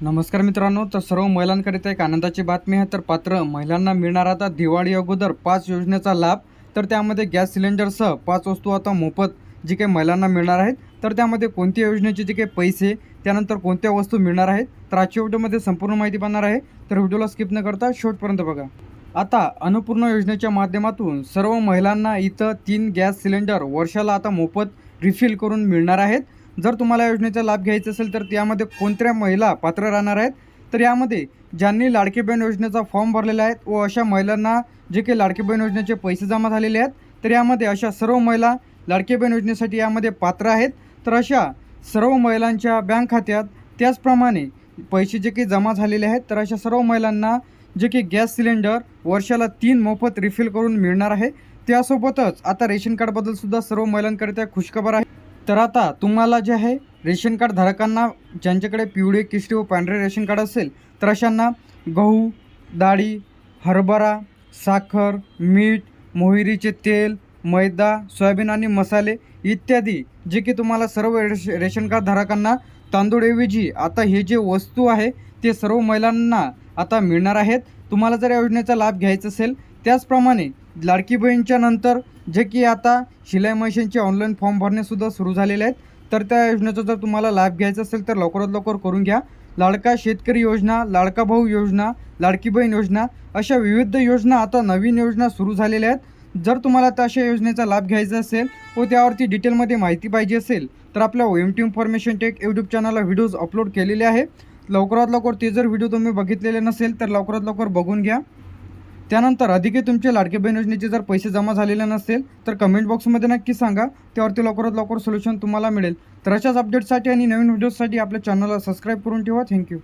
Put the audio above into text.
नमस्कार मित्रांनो तर सर्व महिलांकरिता एक आनंदाची बातमी आहे. तर पात्र महिलांना मिळणार आता दिवाळी अगोदर पाच योजनेचा लाभ. तर त्यामध्ये गॅस सिलेंडरसह पाच वस्तू आता मोफत जी काही महिलांना मिळणार आहेत. तर त्यामध्ये कोणत्या योजनेचे जे काही पैसे त्यानंतर कोणत्या वस्तू मिळणार आहेत तर आजच्या व्हिडिओमध्ये संपूर्ण माहिती पाहणार आहे. तर व्हिडिओला स्किप न करता शेवटपर्यंत बघा. आता अन्नपूर्णा योजनेच्या माध्यमातून सर्व महिलांना इथं तीन गॅस सिलेंडर वर्षाला आता मोफत रिफिल करून मिळणार आहेत. जर तुम्हाला योजनेचा लाभ घ्यायचा असेल तर त्यामध्ये कोणत्या महिला पात्र राहणार आहेत? तर यामध्ये ज्यांनी लाडकी बहीण योजनेचा फॉर्म भरलेला आहे व अशा महिलांना जे काही लाडकी बहीण योजनेचे पैसे जमा झालेले आहेत तर यामध्ये अशा सर्व महिला लाडकी बहीण योजनेसाठी यामध्ये पात्र आहेत. तर अशा सर्व महिलांच्या बँक खात्यात त्याचप्रमाणे पैसे जे काही जमा झालेले आहेत तर अशा सर्व महिलांना जे की गॅस सिलेंडर वर्षाला तीन मोफत रिफिल करून मिळणार आहे. त्यासोबतच आता रेशन कार्डबद्दल सुद्धा सर्व महिलांकरिता खुशखबर आहे. तर आता तुम्हाला जे आहे रेशन कार्ड धारकांना ज्यांच्याकडे पिवळे किसरी व पांढरे रेशन कार्ड असेल तर अशांना गहू डाळी हरभरा साखर मीठ मोहरीचे तेल मैदा सोयाबीन आणि मसाले इत्यादी जे की तुम्हाला सर्व रेश रेशन कार्ड धारकांना तांदूळऐवजी आता हे जे वस्तू आहे ते सर्व महिलांना आता मिळणार आहेत. तुम्हाला जर या योजनेचा लाभ घ्यायचा असेल त्याचप्रमाणे लाडकी बहीणच्या नंतर जे की आता शिलाई मशीनचे ऑनलाईन फॉर्म भरणेसुद्धा सुरू झालेले आहेत. तर त्या योजनेचा जर तुम्हाला लाभ घ्यायचा असेल तर लवकरात लवकर करून घ्या. लाडका शेतकरी योजना लाडका भाऊ योजना लाडकी बहीण योजना अशा विविध योजना आता नवीन योजना सुरू झालेल्या आहेत. जर तुम्हाला त्या अशा योजनेचा लाभ घ्यायचा असेल व त्यावरती डिटेलमध्ये माहिती पाहिजे असेल तर आपल्या O M T information tech YouTube चॅनलला व्हिडिओज अपलोड केलेले आहे. लवकरात लवकर ते जर व्हिडिओ तुम्ही बघितलेले नसेल तर लवकरात लवकर बघून घ्या. त्यानंतर अधिकही तुमचे लाडके बहीण योजनेचे जर पैसे जमा झालेले नसेल तर कमेंट बॉक्समध्ये नक्की सांगा. त्यावरती लवकरात लवकर सोल्युशन तुम्हाला मिळेल. तर अशाच अपडेटसाठी आणि नवीन व्हिडिओजसाठी आपल्या चॅनलला सबस्क्राईब करून ठेवा. थँक्यू